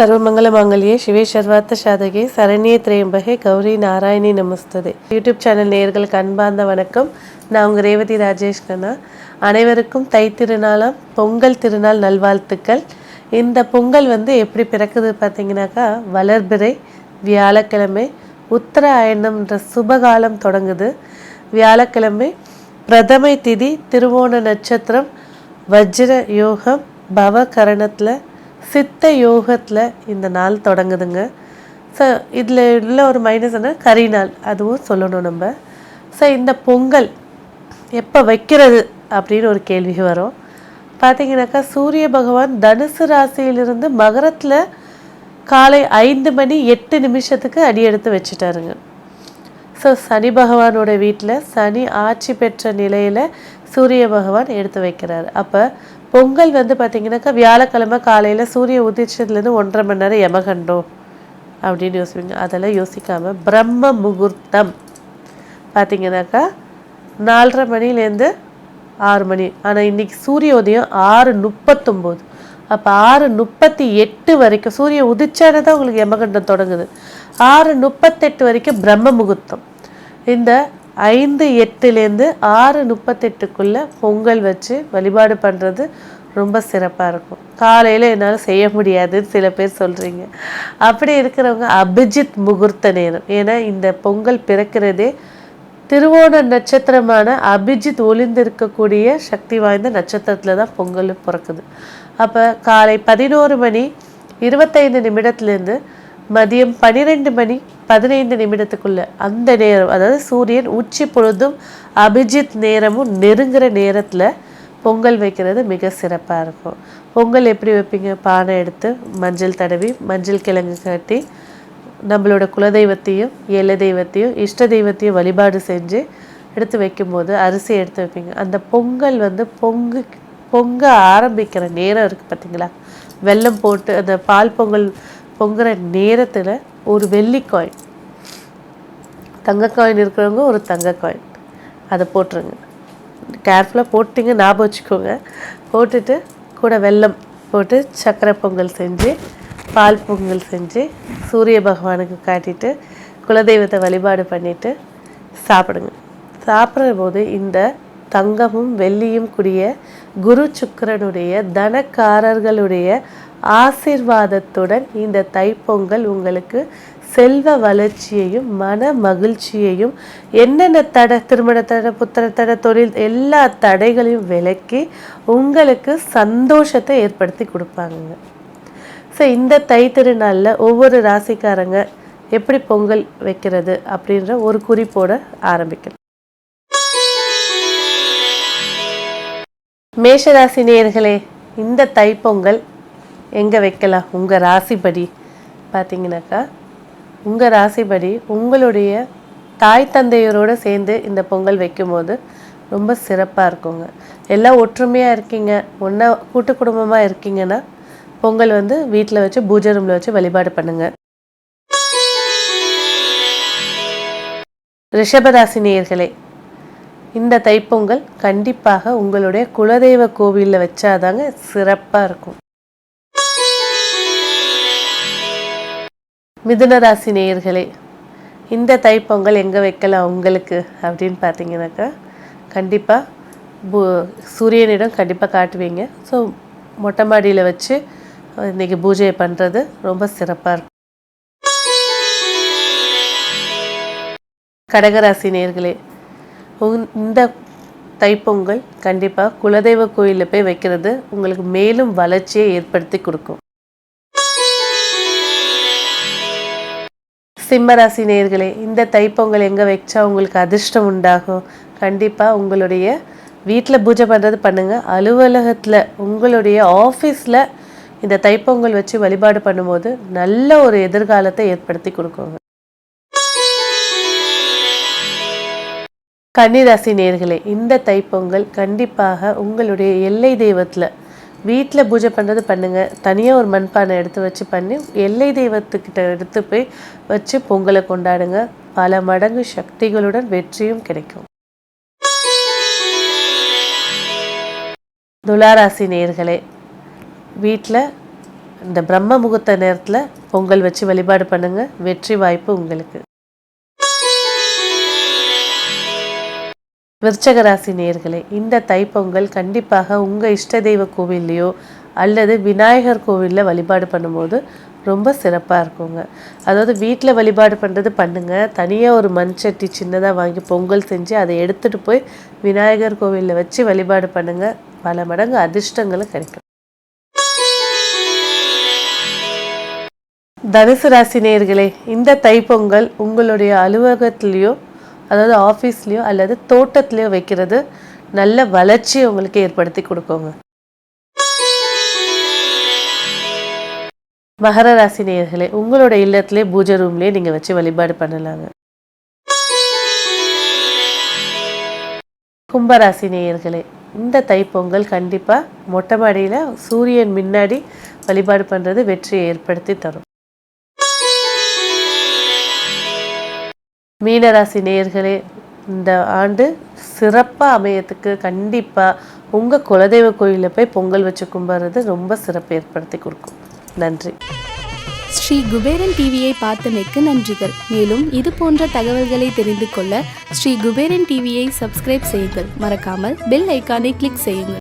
சர்வமங்கல மாங்கல்யே சிவே சர்வார்த்த சாதகே சரண்யே திரையம்பகே கௌரி நாராயணி நமஸ்ததே. யூடியூப் சேனல் நேயர்களுக்கு அன்பார்ந்த வணக்கம். நான் உங்கள் ரேவதி ராஜேஷ் கண்ணா. அனைவருக்கும் தை திருநாளாம் பொங்கல் திருநாள் நல்வாழ்த்துக்கள். இந்த பொங்கல் வந்து எப்படி பிறக்குது பார்த்தீங்கன்னாக்கா வளர்பிறை வியாழக்கிழமை உத்தராயணம்ன்ற சுபகாலம் தொடங்குது. வியாழக்கிழமை பிரதமை திதி திருவோண நட்சத்திரம் வஜ்ர யோகம் பவ கரணத்தில் சித்த யோகத்தில் இந்த நாள் தொடங்குதுங்க. ஸோ இதில் உள்ள ஒரு மைனஸ் என்ன? கரி நாள். அதுவும் சொல்லணும் நம்ம. ஸோ இந்த பொங்கல் எப்போ வைக்கிறது அப்படின்னு ஒரு கேள்வி வரும். பார்த்தீங்கன்னாக்கா சூரிய பகவான் தனுசு ராசியிலிருந்து மகரத்தில் காலை ஐந்து மணி எட்டு நிமிஷத்துக்கு அடி எடுத்து வச்சுட்டாருங்க. ஸோ சனி பகவானோட வீட்டில் சனி ஆட்சி பெற்ற நிலையில் சூரிய பகவான் எடுத்து வைக்கிறார். அப்போ பொங்கல் வந்து பார்த்திங்கனாக்கா வியாழக்கிழமை காலையில் சூரிய உதிச்சதுலேருந்து ஒன்றரை மணி நேரம் யமகண்டம் அப்படின்னு யோசிப்பீங்க. அதெல்லாம் யோசிக்காமல் பிரம்ம முகூர்த்தம். பார்த்தீங்கன்னாக்கா நாலரை மணிலேருந்து ஆறு மணி. ஆனால் இன்றைக்கி சூரிய உதயம் ஆறு முப்பத்தொம்போது. அப்போ ஆறு முப்பத்தி எட்டு வரைக்கும் சூரிய உதிச்சானே தான் உங்களுக்கு யமகண்டம் தொடங்குது. ஆறு முப்பத்தெட்டு வரைக்கும் பிரம்ம முகூர்த்தம். இந்த ஐந்து எட்டுலேருந்து ஆறு முப்பத்தெட்டுக்குள்ளே பொங்கல் வச்சு வழிபாடு பண்ணுறது ரொம்ப சிறப்பாக இருக்கும். காலையில் என்னால் செய்ய முடியாதுன்னு சில பேர் சொல்கிறீங்க அப்படி இருக்கிறவங்க அபிஜித் முகூர்த்த நேரம். ஏன்னா இந்த பொங்கல் பிறக்கிறதே திருவோண நட்சத்திரமான அபிஜித் ஒளிந்திருக்கக்கூடிய சக்தி வாய்ந்த நட்சத்திரத்தில் தான் பொங்கல் பிறக்குது. அப்போ காலை பதினோரு மணி இருபத்தைந்து நிமிடத்துலேருந்து மதியம் பன்னிரெண்டு மணி பதினைந்து நிமிடத்துக்குள்ள அந்த நேரம் அதாவது சூரியன் உச்சி பொழுதும் அபிஜித் நேரமும் நெருங்குற நேரத்தில் பொங்கல் வைக்கிறது மிக சிறப்பாக இருக்கும். பொங்கல் எப்படி வைப்பீங்க? பானை எடுத்து மஞ்சள் தடவி மஞ்சள் கிழங்கு கட்டி நம்மளோட குலதெய்வத்தையும் எல்லை தெய்வத்தையும் இஷ்ட தெய்வத்தையும் வழிபாடு செஞ்சு எடுத்து வைக்கும்போது அரிசி எடுத்து வைப்பீங்க. அந்த பொங்கல் வந்து பொங்கு பொங்க ஆரம்பிக்கிற நேரம் இருக்குது பார்த்தீங்களா வெல்லம் போட்டு அந்த பால் பொங்கல் பொங்குற நேரத்தில் ஒரு வெள்ளி காயின் தங்க காயின் இருக்கிறவங்க ஒரு தங்க காயின் அதை போட்டுருங்க. கேர்ஃபுல்லாக போட்டிங்க ஞாபகம் வச்சுக்கோங்க. போட்டுட்டு கூட வெல்லம் போட்டு சக்கரை பொங்கல் செஞ்சு பால் பொங்கல் செஞ்சு சூரிய பகவானுக்கு காட்டிட்டு குலதெய்வத்தை வழிபாடு பண்ணிவிட்டு சாப்பிடுங்க. சாப்பிட்ற போது இந்த தங்கமும் வெள்ளியும் கூடிய குரு சுக்கரனுடைய தனக்காரர்களுடைய ஆசிர்வாதத்துடன் இந்த தைப்பொங்கல் உங்களுக்கு செல்வ வளர்ச்சியையும் மன மகிழ்ச்சியையும் என்னென்ன தடை திருமண தடை புத்திர தடை தொழில் எல்லா தடைகளையும் விலக்கி உங்களுக்கு சந்தோஷத்தை ஏற்படுத்தி கொடுப்பாங்க ஸோ இந்த தை திருநாளில் ஒவ்வொரு ராசிக்காரங்க எப்படி பொங்கல் வைக்கிறது அப்படின்ற ஒரு குறிப்போட ஆரம்பிக்கணும் மேஷராசி நேர்களே இந்த தைப்பொங்கல் எங்கே வைக்கலாம்? உங்கள் ராசிப்படி. பார்த்தீங்கன்னாக்கா உங்கள் ராசிப்படி உங்களுடைய தாய் தந்தையரோடு சேர்ந்து இந்த பொங்கல் வைக்கும்போது ரொம்ப சிறப்பாக இருக்குங்க. எல்லாம் ஒற்றுமையாக இருக்கீங்க. ஒன்றா கூட்டு குடும்பமாக இருக்கீங்கன்னா பொங்கல் வந்து வீட்டில் வச்சு பூஜை ரூமில் வச்சு வழிபாடு பண்ணுங்கள் ரிஷபராசி நேயர்களே இந்த தைப்பொங்கல் கண்டிப்பாக உங்களுடைய குலதெய்வ கோவிலில் வச்சாதாங்க சிறப்பாக இருக்கும். மிதுன ராசி நேயர்களே இந்த தைப்பொங்கல் எங்கே வைக்கலாம் உங்களுக்கு அப்படின்னு பார்த்தீங்கன்னாக்கா கண்டிப்பாக பூ சூரியனிடம் கண்டிப்பாக காட்டுவீங்க. ஸோ மொட்டை மாடியில் வச்சு இன்றைக்கி பூஜையை பண்ணுறது ரொம்ப சிறப்பாக இருக்கும். கடகராசி நேர்களே இந்த தைப்பொங்கல் கண்டிப்பாக குலதெய்வ கோயிலில் போய் வைக்கிறது உங்களுக்கு மேலும் வளர்ச்சியை ஏற்படுத்தி கொடுக்கும். சிம்மராசி நேர்களே இந்த தைப்பொங்கல் எங்கே வச்சா உங்களுக்கு அதிர்ஷ்டம் உண்டாகும்? கண்டிப்பாக உங்களுடைய வீட்டில் பூஜை பண்ணுறது பண்ணுங்கள் அலுவலகத்தில் உங்களுடைய ஆஃபீஸில் இந்த தைப்பொங்கல் வச்சு வழிபாடு பண்ணும்போது நல்ல ஒரு எதிர்காலத்தை ஏற்படுத்தி கொடுக்குங்க. கன்னிராசி நேர்களே இந்த தைப்பொங்கல் கண்டிப்பாக உங்களுடைய எல்லை தெய்வத்தில் வீட்டில் பூஜை பண்ணுறது பண்ணுங்கள் தனியாக ஒரு மண்பானை எடுத்து வச்சு பண்ணி எல்லை தெய்வத்துக்கிட்ட எடுத்து போய் வச்சு பொங்கலை கொண்டாடுங்க. பல மடங்கு சக்திகளுடன் வெற்றியும் கிடைக்கும். துளாராசி நேர்களே வீட்டில் இந்த பிரம்ம முகூர்த்த நேரத்தில் பொங்கல் வச்சு வழிபாடு பண்ணுங்கள் வெற்றி வாய்ப்பு உங்களுக்கு. விருச்சகராசி நேர்களே இந்த தைப்பொங்கல் கண்டிப்பாக உங்கள் இஷ்ட தெய்வ கோவில்லையோ அல்லது விநாயகர் கோவிலில் வழிபாடு பண்ணும்போது ரொம்ப சிறப்பாக இருக்குங்க. அதாவது வீட்டில் வழிபாடு பண்ணுறது பண்ணுங்க. தனியாக ஒரு மண் சட்டி சின்னதாக வாங்கி பொங்கல் செஞ்சு அதை எடுத்துகிட்டு போய் விநாயகர் கோவிலில் வச்சு வழிபாடு பண்ணுங்க. பல மடங்கு அதிர்ஷ்டங்களும் கிடைக்கும். தனுசு ராசி நேயர்களே இந்த தைப்பொங்கல் உங்களுடைய அலுவலகத்திலேயோ அதாவது ஆஃபீஸ்லேயோ அல்லது தோட்டத்துலேயோ வைக்கிறது நல்ல வளர்ச்சியை உங்களுக்கு ஏற்படுத்தி கொடுக்குங்க. மகர ராசி நேயர்களே உங்களோட இல்லத்திலே பூஜை ரூம்லேயே நீங்கள் வச்சு வழிபாடு பண்ணலாங்க. கும்பராசி நேயர்களே இந்த தைப்பொங்கல் கண்டிப்பாக மொட்டை மாடியில் சூரியன் முன்னாடி வழிபாடு பண்ணுறது வெற்றியை ஏற்படுத்தி தரும். மீனராசி நேயர்களே இந்த ஆண்டு சிறப்பாக அமையத்துக்கு கண்டிப்பாக உங்கள் குலதெய்வ கோயிலில் போய் பொங்கல் வச்சு கும்பிட்றது ரொம்ப சிறப்பு ஏற்படுத்தி கொடுக்கும். நன்றி. ஸ்ரீ குபேரன் டிவியை பார்த்தமைக்கு நன்றிகள். மேலும் இது போன்ற தகவல்களை தெரிந்து கொள்ள ஸ்ரீ குபேரன் டிவியை சப்ஸ்கிரைப் செய்யுங்கள். மறக்காமல் பெல் ஐக்கானை கிளிக் செய்யுங்கள்.